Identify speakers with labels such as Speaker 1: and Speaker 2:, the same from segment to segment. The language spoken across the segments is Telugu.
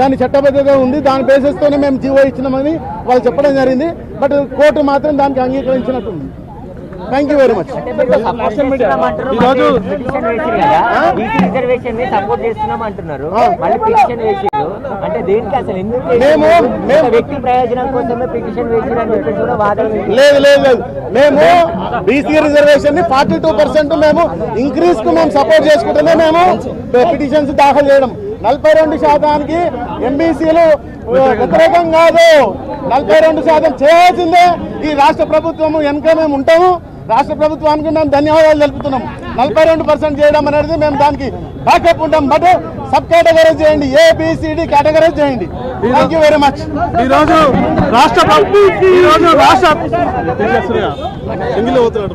Speaker 1: దాని చట్టబద్ధత ఉంది దాని బేసిస్తోనే మేము జీవో ఇచ్చినామని వాళ్ళు చెప్పడం జరిగింది. బట్ కోర్టు మాత్రం దానికి అంగీకరించినట్టుంది. థ్యాంక్ యూ వెరీ మచ్
Speaker 2: ఈరోజు రిజర్వేషన్ని సపోర్ట్ చేస్తున్నాం అంటున్నారు మళ్ళీ పిటిషన్ వేసిరు. అంటే దేనికి అసలు ఎందుకు వేసిర్రు?
Speaker 1: మేము-. లేదు లేదు లేదు. మేము బీసీ రిజర్వేషన్ని ఫార్టీ టూ పర్సెంట్ మేము ఇంక్రీజ్కు మేము సపోర్ట్ చేసుకుంటేనే మేము పిటిషన్స్ దాఖలు చేయడం. నలభై రెండు శాతానికి ఎంబీసీలు వ్యతిరేకం కాదు. నలభై రెండు శాతం చేయాల్సిందే. ఈ రాష్ట్ర ప్రభుత్వం వెనుక మేము ఉంటాము. రాష్ట్ర ప్రభుత్వానికి మేము ధన్యవాదాలు తెలుపుతున్నాం నలభై రెండు పర్సెంట్ చేయడం అనేది మేము దానికి బ్యాకప్ ఉంటాం. బట్ సబ్ కేటగరీ చేయండి. ఏబిసిడి కేటగరీ చేయండి. థ్యాంక్ యూ వెరీ మచ్
Speaker 3: ఈరోజు రాష్ట్ర ఈరోజు రాష్ట్ర పోతున్నాడు.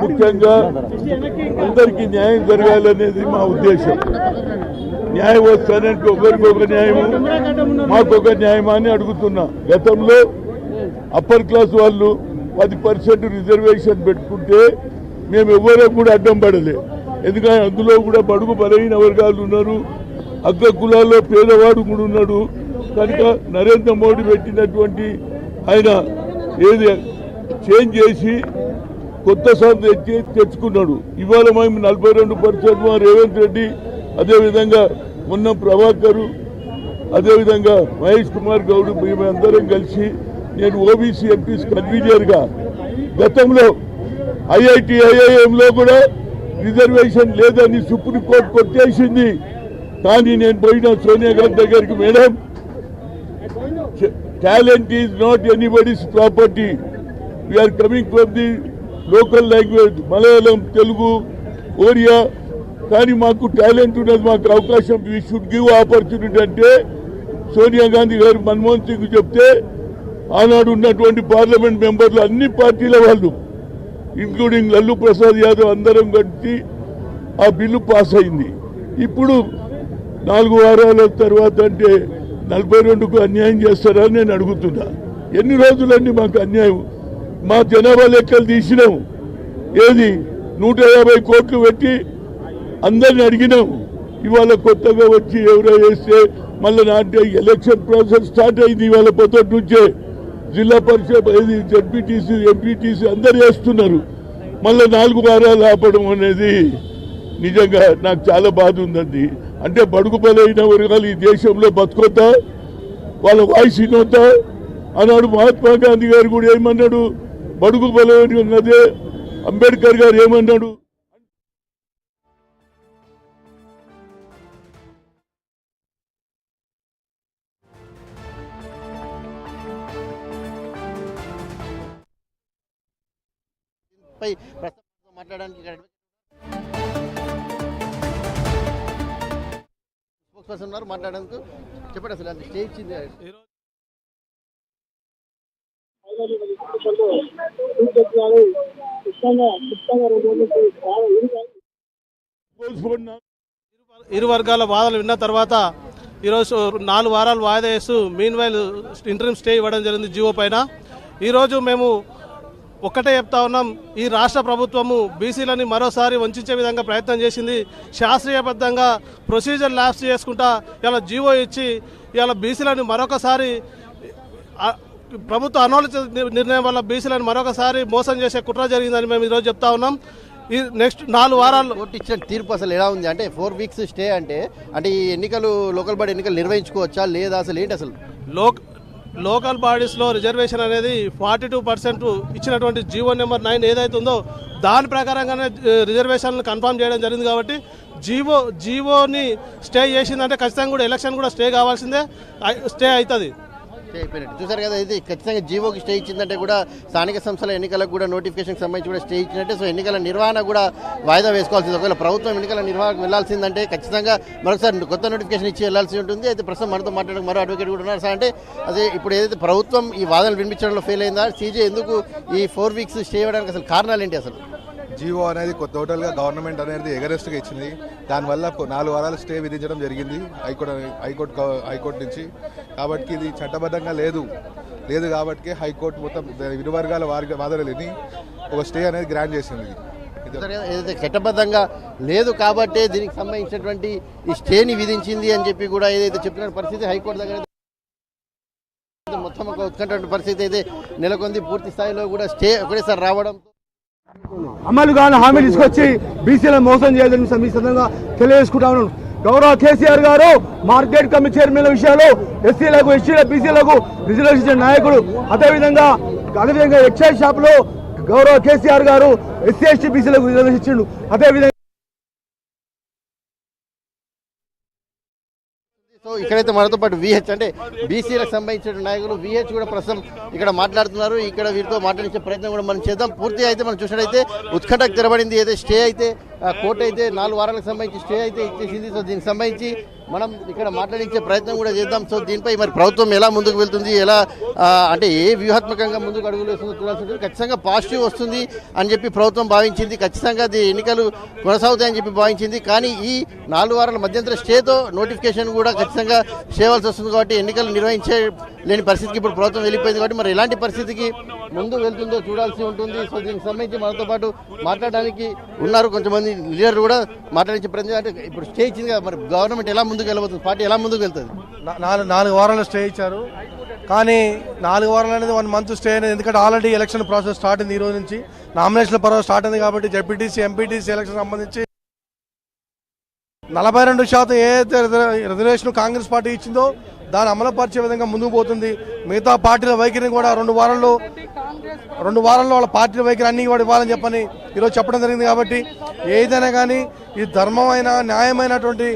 Speaker 4: ముఖ్యంగా అందరికీ న్యాయం జరగాలనేది మా ఉద్దేశం. న్యాయం వస్తానంటే ఒకరికి ఒక న్యాయము మాకొక న్యాయమా అని అడుగుతున్నా. గతంలో అప్పర్ క్లాస్ వాళ్ళు పది పర్సెంట్ రిజర్వేషన్ పెట్టుకుంటే మేము ఎవరూ కూడా అడ్డం పడలే. ఎందుకంటే అందులో కూడా బడుగు బలహీన వర్గాలు ఉన్నారు అగ్ర కులాల్లో పేదవాడు కూడా ఉన్నాడు. కనుక నరేంద్ర మోడీ పెట్టినటువంటి ఆయన ఏది చేంజ్ చేసి కొత్త సార్ తెచ్చి తెచ్చుకున్నాడు. ఇవాళ మేము నలభై రెండు పర్సెంట్ మా రేవంత్ రెడ్డి అదేవిధంగా మొన్న ప్రభాకరు అదేవిధంగా మహేష్ కుమార్ గౌడ్ మేమందరం కలిసి నేను ఓబీసీ ఎంపీస్ కన్వీనర్గా గతంలో ఐఐటి ఐఐఎంలో కూడా రిజర్వేషన్ లేదని సుప్రీంకోర్టు కొట్టేసింది. కానీ నేను పోయిన సోనియా గాంధీ దగ్గరికి madam talent is not anybody's property. We are coming from the local language Malayalam Telugu Oriya. కానీ మాకు టాలెంట్ ఉన్నది మాకు అవకాశం. వీ షుడ్ గివ్ ఆపర్చునిటీ అంటే సోనియా గాంధీ గారు మన్మోహన్ సింగ్ చెప్తే ఆనాడు ఉన్నటువంటి పార్లమెంట్ మెంబర్లు అన్ని పార్టీల వాళ్ళు ఇంక్లూడింగ్ లల్లు ప్రసాద్ యాదవ్ అందరం కలిసి ఆ బిల్లు పాస్ అయింది. ఇప్పుడు నాలుగు వారాల తర్వాత అంటే నలభై రెండుకు అన్యాయం చేస్తారా నేను అడుగుతున్నా. ఎన్ని రోజులండి మాకు అన్యాయం? మా జనాభా లెక్కలు తీసినాం. ఏది? నూట యాభై కోట్లు పెట్టి అందరిని అడిగినాం. ఇవాళ కొత్తగా వచ్చి ఎవరో వేస్తే మళ్ళీ నాటి ఎలక్షన్ ప్రాసెస్ స్టార్ట్ అయింది ఇవాళ పొద్దుటి నుంచే. జిల్లా పరిషత్ ఏది? జడ్పీటీసీ ఎంపీటీసీ అందరు వేస్తున్నారు మళ్ళీ నాలుగు వారాలు ఆపడం అనేది నిజంగా నాకు చాలా బాధ ఉందండి. అంటే బడుగు బలైన వర్గాలు ఈ దేశంలో బతుకొద్దా? వాళ్ళ వాయిస్ వినొద్దా? అన్నాడు మహాత్మా గాంధీ గారు కూడా ఏమన్నాడు? బడుగు బలైన ఉన్నదే అంబేద్కర్ గారు ఏమన్నాడు?
Speaker 1: పై ప్రస్తుతం మాట్లాడడానికి ఇక్కడ స్పోక్స్ పర్సన్ ఉన్నారు. మాట్లాడడానికి చెప్పండి అసలు
Speaker 3: ఇరు వర్గాల వాదనలు విన్న తర్వాత ఈరోజు నాలుగు వారాలు వాయిదా వేస్తూ మీన్ వైల్ ఇంటర్మ్ స్టే ఇవ్వడం జరిగింది జియో పైన. ఈరోజు మేము ఒక్కటే చెప్తా ఉన్నాం ఈ రాష్ట్ర ప్రభుత్వము బీసీలని మరోసారి వంచే విధంగా ప్రయత్నం చేసింది. శాస్త్రీయబద్ధంగా ప్రొసీజర్ ల్యాబ్స్ చేసుకుంటా ఇలా జీవో ఇచ్చి ఇలా బీసీలని మరొకసారి ప్రభుత్వ అనాలోచిత నిర్- నిర్ణయం వల్ల బీసీలను మరొకసారి మోసం చేసే కుట్ర జరిగిందని మేము ఈరోజు చెప్తా ఉన్నాం. ఈ నెక్స్ట్ నాలుగు వారాలు
Speaker 1: కోర్టు ఇచ్చిన తీర్పు అసలు ఎలా ఉంది అంటే ఫోర్ వీక్స్ స్టే అంటే అంటే ఈ ఎన్నికలు లోకల్ బాడీ ఎన్నికలు నిర్వహించుకోవచ్చా లేదా అసలు ఏంటి అసలు?
Speaker 3: లోక్ లోకల్ బాడీస్లో రిజర్వేషన్ అనేది ఫార్టీ టూ పర్సెంట్ ఇచ్చినటువంటి జీవో నెంబర్ నైన్ ఏదైతే ఉందో దాని ప్రకారంగానే రిజర్వేషన్లు కన్ఫర్మ్ చేయడం జరిగింది కాబట్టి జీవో జీవోని స్టే చేసిందంటే ఖచ్చితంగా కూడా ఎలక్షన్ కూడా స్టే కావాల్సిందే స్టే అవుతుంది.
Speaker 5: అయిపోయినట్టు. చూసారు కదా ఇది ఖచ్చితంగా జీవోకి స్టే ఇచ్చిందంటే కూడా స్థానిక సంస్థల ఎన్నికలకు కూడా నోటిఫికేషన్ సంబంధించి కూడా స్టే ఇచ్చినట్టే. సో ఎన్నికల నిర్వహణ కూడా వాయిదా వేసుకోవాల్సింది. ఒకవేళ ప్రభుత్వం ఎన్నికల నిర్వహణకు వెళ్ళాల్సిందంటే ఖచ్చితంగా మరొకసారి కొత్త నోటిఫికేషన్ ఇచ్చి వెళ్ళాల్సి ఉంటుంది. అయితే ప్రస్తుతం మనతో మాట్లాడడానికి మరో అడ్వకేట్ కూడా ఉన్నారు. సార్ అంటే అదే ఇప్పుడు ఏదైతే ప్రభుత్వం ఈ వాదనలు వినిపించడంలో ఫెయిల్ అయిందా? సీజే ఎందుకు ఈ ఫోర్ వీక్స్ స్టే ఇవ్వడానికి అసలు కారణాలు ఏంటి అసలు?
Speaker 6: జీవో అనేది టోటల్గా గవర్నమెంట్ అనేది ఎగరెస్ట్గా ఇచ్చింది. దానివల్ల నాలుగు వారాలు స్టే విధించడం జరిగింది హైకోర్టు హైకోర్టు హైకోర్టు నుంచి. కాబట్టి ఇది చట్టబద్ధంగా లేదు. లేదు కాబట్టి హైకోర్టు మొత్తం ఇరు వర్గాల వారి వాదనలని ఒక స్టే అనేది గ్రాంట్ చేసింది.
Speaker 5: ఏదైతే చట్టబద్ధంగా లేదు కాబట్టే దీనికి సంబంధించినటువంటి ఈ స్టేని విధించింది అని చెప్పి కూడా ఏదైతే చెప్పిన పరిస్థితి హైకోర్టు దగ్గర మొత్తం ఒక ఉత్కంఠ పరిస్థితి అయితే నెలకొంది. పూర్తి స్థాయిలో కూడా స్టే ఒకటేసారి రావడం
Speaker 1: అమలు కాని హామీలు తీసుకొచ్చి బీసీలను మోసం చేయదని మీ సందర్భంగా తెలియజేసుకుంటా ఉన్నాను. గౌరవ కేసీఆర్ గారు మార్కెట్ కమిటీ చైర్మన్ విషయాలు ఎస్సీలకు ఎస్టీల బీసీలకు రిజర్వేషన్ నాయకుడు. అదేవిధంగా అదేవిధంగా ఎక్సైజ్ షాప్లో గౌరవ కేసీఆర్ గారు ఎస్సీ ఎస్టీ బీసీలకు రిజర్వేషన్ ఇచ్చిండు. అదేవిధంగా
Speaker 5: ఇక్కడైతే మనతో పాటు విహెచ్ అంటే బీసీలకు సంబంధించిన నాయకులు విహెచ్ కూడా ప్రస్తుతం ఇక్కడ మాట్లాడుతున్నారు. ఇక్కడ వీరితో మాట్లాడించే ప్రయత్నం కూడా మనం చేద్దాం. పూర్తి అయితే మనం చూసినట్టయితే ఉత్కంఠకు తెరబడింది అయితే స్టే అయితే కోర్టు అయితే నాలుగు వారాలకు సంబంధించి స్టే అయితే ఇచ్చేసింది. సో దీనికి సంబంధించి మనం ఇక్కడ మాట్లాడించే ప్రయత్నం కూడా చేద్దాం. సో దీనిపై మరి ప్రభుత్వం ఎలా ముందుకు వెళ్తుంది? ఎలా అంటే ఏ వ్యూహాత్మకంగా ముందుకు అడుగులు వేస్తుందో చూడాల్సి ఉంటుంది ఖచ్చితంగా పాజిటివ్ వస్తుంది అని చెప్పి ప్రభుత్వం భావించింది. ఖచ్చితంగా అది ఎన్నికలు కొనసాగుతాయని చెప్పి భావించింది. కానీ ఈ నాలుగు వారాల మధ్యంతర స్టేతో నోటిఫికేషన్ కూడా ఖచ్చితంగా చేయవలసి వస్తుంది కాబట్టి ఎన్నికలు నిర్వహించే లేని పరిస్థితికి ఇప్పుడు ప్రభుత్వం వెళ్ళిపోయింది కాబట్టి మరి ఎలాంటి పరిస్థితికి ముందు వెళ్తుందో చూడాల్సి ఉంటుంది. సో దీనికి సంబంధించి మనతో పాటు మాట్లాడడానికి ఉన్నారు కొంతమంది లీడర్లు కూడా మాట్లాడించే ప్రయత్నం. అంటే ఇప్పుడు స్టే ఇచ్చింది కదా మరి గవర్నమెంట్ ఎలా ముందుకు వెళ్ళబోతుంది. పార్టీ ఎలా ముందుకు వెళ్తుంది?
Speaker 7: నాలుగు నాలుగు వారాలు స్టే ఇచ్చారు. కానీ నాలుగు వారాలు అనేది వన్ మంత్ స్టే అనేది ఎందుకంటే ఆల్రెడీ ఎలక్షన్ ప్రాసెస్ స్టార్ట్ అయింది ఈ రోజు నుంచి. నామినేషన్ పర్వ స్టార్ట్ అయింది కాబట్టి జెడ్పీటీసీ ఎంపీటీసీ ఎలక్షన్ సంబంధించి నలభై రెండు శాతం ఏదైతే రిజర్వేషన్ కాంగ్రెస్ పార్టీ ఇచ్చిందో దాన్ని అమలుపరిచే విధంగా ముందుకు పోతుంది. మిగతా పార్టీల వైఖరిని కూడా రెండు వారాల్లో రెండు వారాల్లో వాళ్ళ పార్టీల వైఖరి అన్ని కూడా ఇవ్వాలని చెప్పని ఈరోజు చెప్పడం జరిగింది కాబట్టి ఏదైనా కానీ ఈ ధర్మమైన న్యాయమైనటువంటి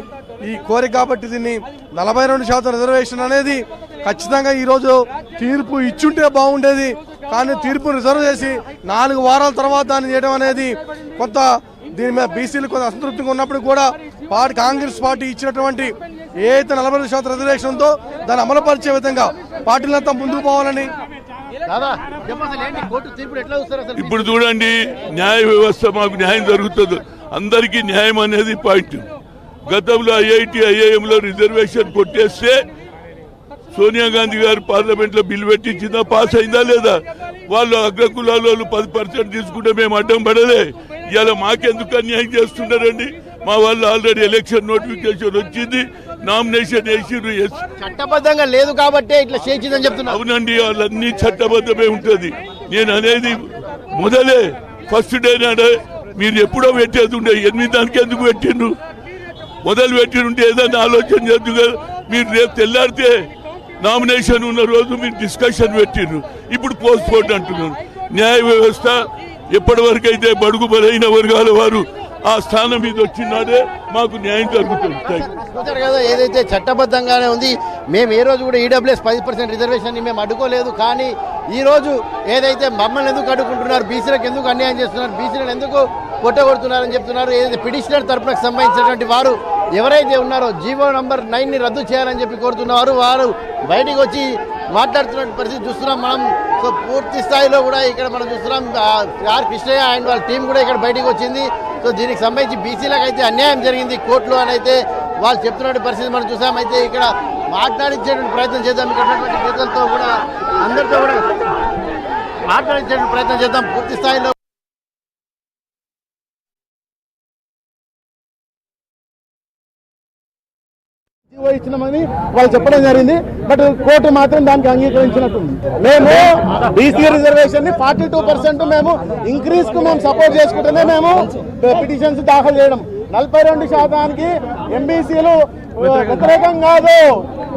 Speaker 7: ఈ కోరిక కాబట్టి దీన్ని నలభై రెండు శాతం రిజర్వేషన్ అనేది ఖచ్చితంగా ఈరోజు తీర్పు ఇచ్చుంటే బాగుండేది. కానీ తీర్పు రిజర్వ్ చేసి నాలుగు వారాల తర్వాత దాన్ని చేయడం అనేది కొంత దీని మీద బీసీలు కొంత అసంతృప్తిగా ఉన్నప్పుడు కూడా పార్టీ కాంగ్రెస్ పార్టీ ఇచ్చినటువంటి ఏదైతే నలభై రెండు శాతం రిజర్వేషన్ ఉందో దాన్ని అమలుపరిచే విధంగా పార్టీలంతా ముందుకు పోవాలని.
Speaker 4: ఇప్పుడు చూడండి న్యాయ వ్యవస్థ మాకు న్యాయం జరుగుతుంది. అందరికీ న్యాయం అనేది పాయింట్. గతంలో ఐఐటి ఐఐఎంలో రిజర్వేషన్ కొట్టేస్తే సోనియా గాంధీ గారు పార్లమెంట్లో బిల్ పెట్టించిందా పాస్ అయిందా లేదా? వాళ్ళు అగ్రకులాల పది పర్సెంట్ తీసుకుంటే మేము అడ్డం పడలే. ఇవాళ మాకెందుకు అన్యాయం చేస్తున్నారండి? మా వాళ్ళు ఆల్రెడీ ఎలక్షన్ నోటిఫికేషన్ వచ్చింది. నామినేషన్ వేసిర్రు ఎస్.
Speaker 5: చట్టబద్ధంగా లేదు కాబట్టే ఇట్లా చేయించిందని చెప్తున్నారు.
Speaker 4: అవునండి వాళ్ళన్నీ చట్టబద్ధమే ఉంటుంది. నేను అనేది మొదలే. ఫస్ట్ డే నాడే మీరు ఎప్పుడో పెట్టేది ఉండే ఎనిమిది దానికి ఎందుకు పెట్టిండ్రు? మొదలు పెట్టింటే ఏదైనా ఆలోచన చేద్దుగా మీరు రేపు తెల్లారితే నామినేషన్ ఉన్న రోజు మీరు డిస్కషన్ పెట్టిండ్రు ఇప్పుడు పోస్ట్ పోర్ట్ అంటున్నారు. న్యాయ వ్యవస్థ ఎప్పటి వరకు అయితే బడుగు బలైన వర్గాల వారు ఆ స్థానం మీద వచ్చినాడే మాకు న్యాయం జరుగుతుంది.
Speaker 5: కదా ఏదైతే చట్టబద్ధంగానే ఉంది మేము ఏ రోజు కూడా ఈడబ్ల్యూఎస్ పది పర్సెంట్ రిజర్వేషన్ మేము అడ్డుకోలేదు. కానీ ఈ రోజు ఏదైతే మమ్మల్ని ఎందుకు అడ్డుకుంటున్నారు బీసీలకు ఎందుకు అన్యాయం చేస్తున్నారు బీసీలను ఎందుకు కొట్టగొడుతున్నారని చెప్తున్నారు. ఏదైతే పిటిషనర్ తరపునకు సంబంధించినటువంటి వారు ఎవరైతే ఉన్నారో జీవో నంబర్ నైన్ని రద్దు చేయాలని చెప్పి కోరుతున్నారు వారు బయటికి వచ్చి మాట్లాడుతున్న పరిస్థితి చూస్తున్నాం. మనం సో పూర్తి స్థాయిలో కూడా ఇక్కడ మనం చూస్తున్నాం. ఆర్ కృష్ణయ్య అండ్ వాళ్ళ టీం కూడా ఇక్కడ బయటికి వచ్చింది. సో దీనికి సంబంధించి బీసీలకు అయితే అన్యాయం జరిగింది కోర్టులో అని అయితే వాళ్ళు చెప్తున్న పరిస్థితి మనం చూసాం. అయితే ఇక్కడ మాట్లాడించేటువంటి ప్రయత్నం చేద్దాం. ఇక్కడ ఉన్నటువంటి నేతలతో కూడా అందరితో కూడా మాట్లాడించేటువంటి ప్రయత్నం చేద్దాం. పూర్తి స్థాయిలో
Speaker 1: జీవో ఇచ్చినామని వాళ్ళు చెప్పడం జరిగింది. బట్ కోర్టు మాత్రం దానికి అంగీకరించినట్టుంది. మేము బీసీ రిజర్వేషన్ని ఫార్టీ టూ పర్సెంట్ మేము ఇంక్రీజ్కు మేము సపోర్ట్ చేసుకుంటేనే మేము పిటిషన్స్ దాఖలు చేయడం. నలభై రెండు శాతానికి ఎంబీసీలు వ్యతిరేకం కాదు.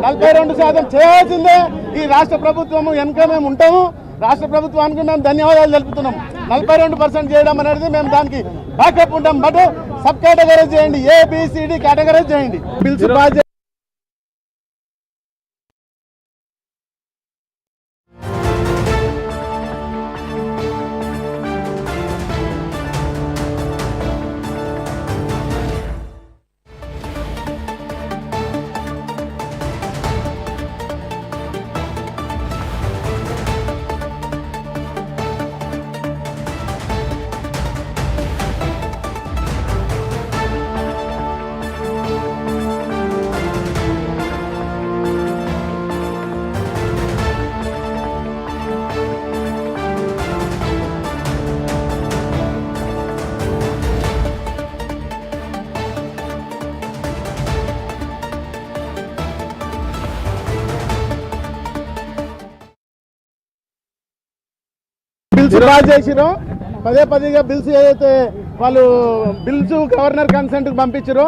Speaker 1: నలభై రెండు శాతం చేయాల్సిందే. ఈ రాష్ట్ర ప్రభుత్వం వెనుక మేము ఉంటాము. రాష్ట్ర ప్రభుత్వానికి మేము ధన్యవాదాలు తెలుపుతున్నాం. నలభై రెండు పర్సెంట్ చేయడం అనేది మేము దానికి బ్యాకప్ ఉంటాం. బట్ సబ్ కేటగరైజ్ చేయండి ఏబిసిడి కేటగరైజ్ చేయండి. బిల్స్ బిల్స్ పాస్ చేసిరో? పదే పదిగా బిల్స్ ఏదైతే వాళ్ళు బిల్స్ గవర్నర్ కన్సెంట్ పంపించారో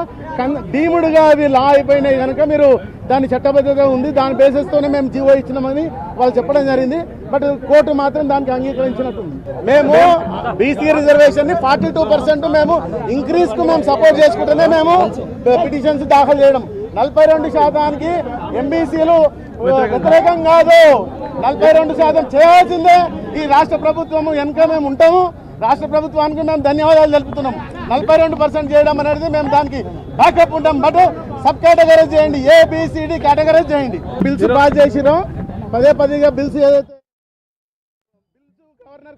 Speaker 1: డీముడ్గా అవి లా అయిపోయినాయి కనుక మీరు దాని చట్టబద్ధత ఉంది దాని బేసిస్ తోనే మేము జీవో ఇచ్చినామని వాళ్ళు చెప్పడం జరిగింది. బట్ కోర్టు మాత్రం దానికి అంగీకరించినట్టుంది. మేము బీసీ రిజర్వేషన్ని ఫార్టీ టూ పర్సెంట్ మేము ఇంక్రీజ్కు మేము సపోర్ట్ చేసుకుంటేనే మేము పిటిషన్స్ దాఖలు చేయడం. నలభై రెండు శాతానికి ఎంబీసీలు వ్యతిరేకం కాదు. నలభై రెండు శాతం చేయాల్సిందే. ఈ రాష్ట్ర ప్రభుత్వం వెనుక మేము ఉంటాము. రాష్ట్ర ప్రభుత్వానికి మేము ధన్యవాదాలు తెలుపుతున్నాం నలభై రెండు పర్సెంట్ చేయడం అనేది మేము దానికి బ్యాకప్ ఉంటాం. బట్ సబ్ కేటగరైజ్ చేయండి. ఏబిసిడి కేటగరైజ్ చేయండి. బిల్స్ పాస్ చేసిరో పదే పదిగా బిల్స్ ఏదైతే గవర్నర్